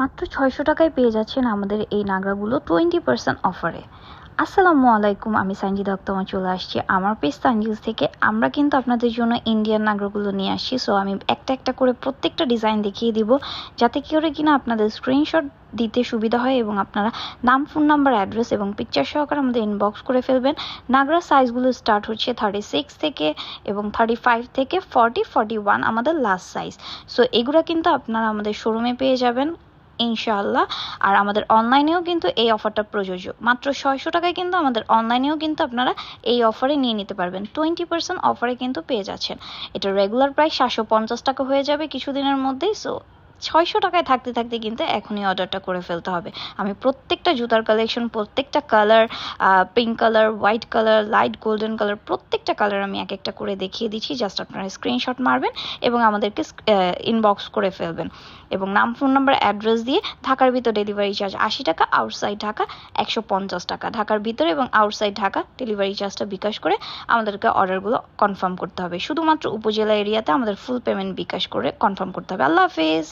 মাত্র ছয়শো টাকায় পেয়ে যাচ্ছেন আমাদের এই নাগরাগুলো টোয়েন্টি পার্সেন্ট অফারে আসসালামু আলাইকুম, আমি সঞ্জিদা আক্তামা চলে আসছি আমার পেজ তানজিজ থেকে। আমরা কিন্তু আপনাদের জন্য ইন্ডিয়ান নাগরাগুলো নিয়ে আসছি। সো আমি একটা একটা করে প্রত্যেকটা ডিজাইন দেখিয়ে দিব, যাতে করে কিনা আপনাদের স্ক্রিনশট দিতে সুবিধা হয় এবং আপনারা নাম ফোন নাম্বার অ্যাড্রেস এবং পিকচার সহকারে আমাদের ইনবক্স করে ফেলবেন। নাগরা সাইজগুলো স্টার্ট হচ্ছে থার্টি সিক্স থেকে এবং থার্টি ফাইভ থেকে ফর্টি ফর্টি ওয়ান আমাদের লাস্ট সাইজ সো এগুলো কিন্তু আপনারা আমাদের শোরুমে পেয়ে যাবেন। ইনশাআল্লাহ। আর আমাদের অনলাইনেও কিন্তু এই অফারটা প্রযোজ্য। মাত্র ছয়শো টাকায় কিন্তু আমাদের অনলাইনেও কিন্তু আপনারা এই অফারে নিয়ে নিতে পারবেন। টোয়েন্টি পার্সেন্ট অফারে কিন্তু পেয়ে যাচ্ছেন। এটা রেগুলার প্রায় সাতশো পঞ্চাশ টাকা হয়ে যাবে কিছুদিনের মধ্যেই, সো ছয়শো টাকায় থাকতে থাকতে কিন্তু এখনই অর্ডারটা করে ফেলতে হবে। আমি প্রত্যেকটা জুতার কালেকশন প্রত্যেকটা colour pink colour white colour light golden colour প্রত্যেকটা কালার আমি এক একটা করে দেখিয়ে দিচ্ছি। জাস্ট আপনারা স্ক্রিনশট মারবেন এবং আমাদেরকে ইনবক্স করে ফেলবেন। এবং নাম ফোন নাম্বার অ্যাড্রেস দিয়ে ঢাকার ভিতর ডেলিভারি চার্জ আশি টাকা আউটসাইড ঢাকা একশো পঞ্চাশ টাকা। ঢাকার ভিতরে এবং আউটসাইড ঢাকা ডেলিভারি চার্জটা বিকাশ করে আমাদেরকে অর্ডারগুলো কনফার্ম করতে হবে। শুধুমাত্র উপজেলা এরিয়াতে আমাদের ফুল পেমেন্ট বিকাশ করে কনফার্ম করতে হবে। আল্লাহ হাফেজ!